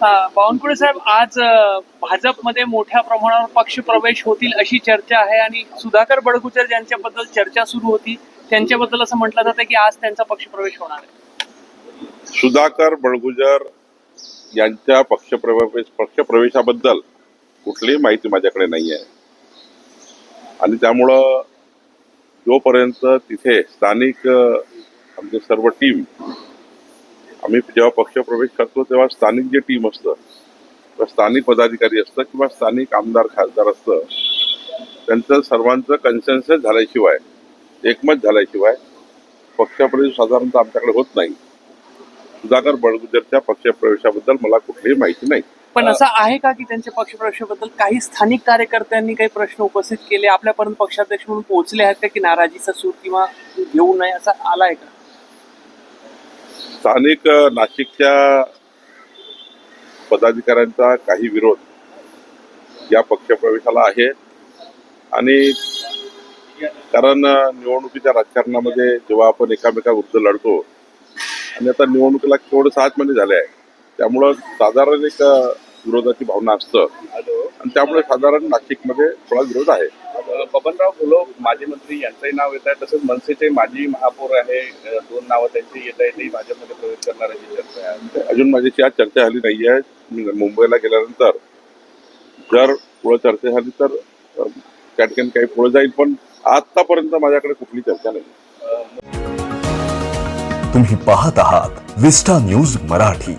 बावनकुळे साहेब आज भाजपमध्ये मोठ्या प्रमाणावर पक्ष प्रवेश होतील अशी चर्चा आहे आणि सुधाकर बडगुजर ज्यांच्याबद्दल चर्चा सुरू होती त्यांच्याबद्दल असं म्हटलं जातं की आज त्यांचा पक्ष प्रवेश होणार आहे. सुधाकर बडगुजर यांच्या पक्ष पक्ष प्रवेशाबद्दल कुठलीही माहिती माझ्याकडे नाही आहे आणि त्यामुळं जोपर्यंत तिथे स्थानिक आमचे सर्व टीम आम्ही जेव्हा पक्षप्रवेश करतो तेव्हा स्थानिक जे टीम असतं किंवा स्थानिक पदाधिकारी असतं किंवा स्थानिक आमदार खासदार असतं त्यांचं सर्वांचं कन्सेन्सस झाल्याशिवाय एकमत झाल्याशिवाय पक्षप्रवेश साधारणतः आमच्याकडे होत नाही. सुधाकर बळगुजरच्या पक्षप्रवेशाबद्दल मला कुठलीही माहिती नाही. पण असं आहे का की त्यांच्या पक्षप्रवेशाबद्दल काही स्थानिक कार्यकर्त्यांनी काही प्रश्न उपस्थित केले आपल्यापर्यंत पक्षाध्यक्ष म्हणून पोहोचले आहेत का की नाराजीचा सूर किंवा घेऊ नये असा आलाय का? स्थानिक नाशिकच्या पदाधिकाऱ्यांचा काही विरोध या पक्षप्रवेशाला आहे. आणि कारण निवडणुकीच्या राजकारणामध्ये जेव्हा आपण एकामेकाविरुद्ध लढतो आणि आता निवडणुकीला केवळ सात महिने झाले आहे त्यामुळं साधारण एक विरोधाची भावना असतं. आणि त्यामुळे साधारण नाशिकमध्ये थोडा विरोध आहे. बबनराव घोलप माजी मंत्री यांचंही नाव येत आहे. तसंच मनसेचे माजी महापौर आहे दोन नावं त्यांची येत आहे तेही भाजपमध्ये प्रवेश करणार अशी चर्चा आहे. अजून माझ्याशी आज चर्चा झाली नाही आहे. मुंबईला गेल्यानंतर जर पुढे चर्चा झाली तर त्या ठिकाणी काही पुढे जाईल पण आतापर्यंत माझ्याकडे कुठली चर्चा नाही. तुम्ही पाहत आहात विस्टा न्यूज मराठी.